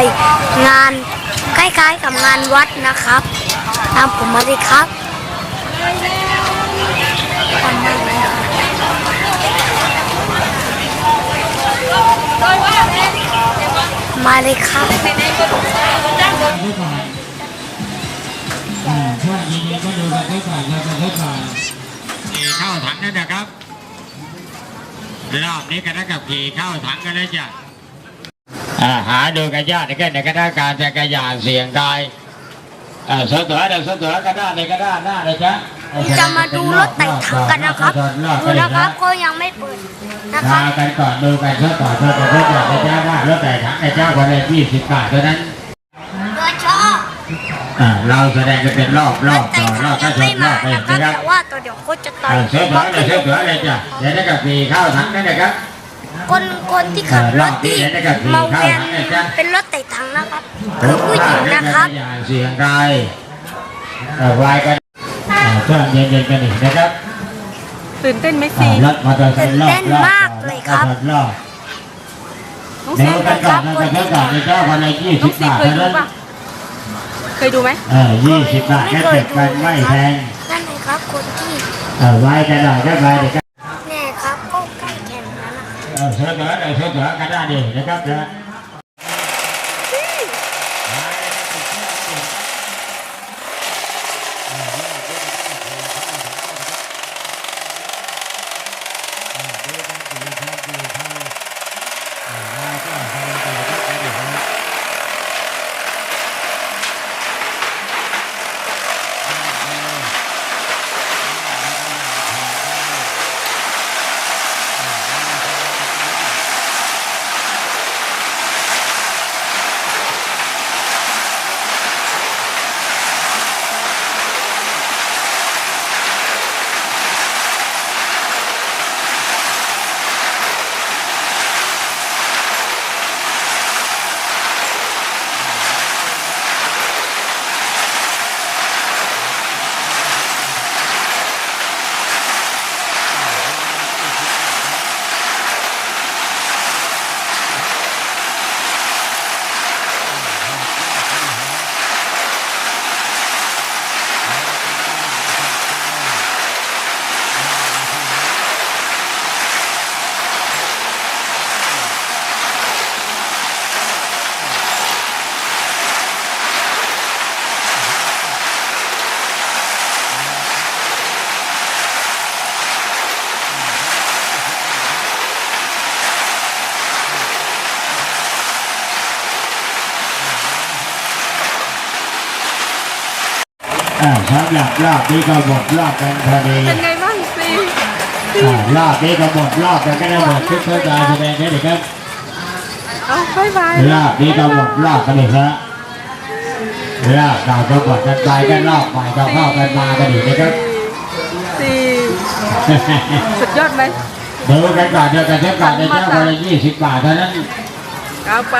ไปงานคล้ายๆกับงานวัดนะครับ ตามผมมาเลยครับมาเลยครับไว้ก่อนช่วงนี้ก็ดูกันไว้ก่อนกันไว้ก่อนขี่เข้าถังนั่นนะครับรอบนี้คณะกับขี่เข้าถังกันแล้วจ้ะ หาดูกันยากในแค่ในคณะการจักรยานเสียงกายอ่าสตัวเดี๋ยวสตัวก็ได้ในก็ได้หน้าเลยจ้ะจะมาดูรถไต่ถังกันนะครับดูนะครับก็ยังไม่เปิดนะครัมาบกันก่อนดูกันซะก่อนเพื่อจะรู้จักในเจ้าว่ารถแต่ถังในเจ้าคนละยี่สิบบาทเท่านั้นโดยชอบอ่าเราแสดงกันเป็นรอบรรอถบไต่ต่อรถัองบก็ยังชไม่มรมาอบไปนะครับนะครับแต่ว่าตัวเดี๋ยวโคตรจะต่อยอ่าเสื้อเหลืองเลยเสื้อเหลืองเลยจ้ะเดี๋ยวได้กับปีเข้าถังนั่นนะครับ คนคนที่ขับรถที่เออรอบนี้เนี่ยนะครับเมาแกนขี่เข้าถังเนี่ยจ้ะเป็นรถไต่ถังนะครับคือผู้หญิงนะครับอย่าเสียงไกลเออวายกันอ่าช่วงเย็นๆกันอีกนะครับตื่นเต้นไหมอ่าซีรถมอเตอร์ไซค์รอบตื่นเต้นมากเลยครับรอบน้องเดี๋ซียวกันก่อนนะกันก่อนในเจ้าคนละยี่น้สิองบซีบาทเคยเท่าดูนั้นปะเคยดูไหมเออยี่สิบบาทแค่เก็บกันไม่แพงนั่นเลยครับคนที่เออไว้กันหน่อยก็ไปเดี๋ยวกัน แน่ครับก็ใกล้แข่ง แล้วนะครับเอ อเสื้อเหลืองเลยเสื้อเหลืองกันได้ดีนะครับนะอ่าสำหรับรอบนี้ก็หมดรอบกันพอดีเป็นไงบ้างซีอ่ารอบนี้ก็หมดรอบกันก็ได้หมดทุกเทศกาลแสดงได้เลยครับเอาบายบายรอบนี้ก็หมดรอบกันอีกแล้วรอบเก่าก็หมดกันไปก็รอบใหม่ก็เข้ากันมากันอีกนะครับซีสุดยอดไหมดูกันก่อนเดียวกันเท่ากันในเจ้าคนละยี่สิบบาทเท่านั้นเอาไป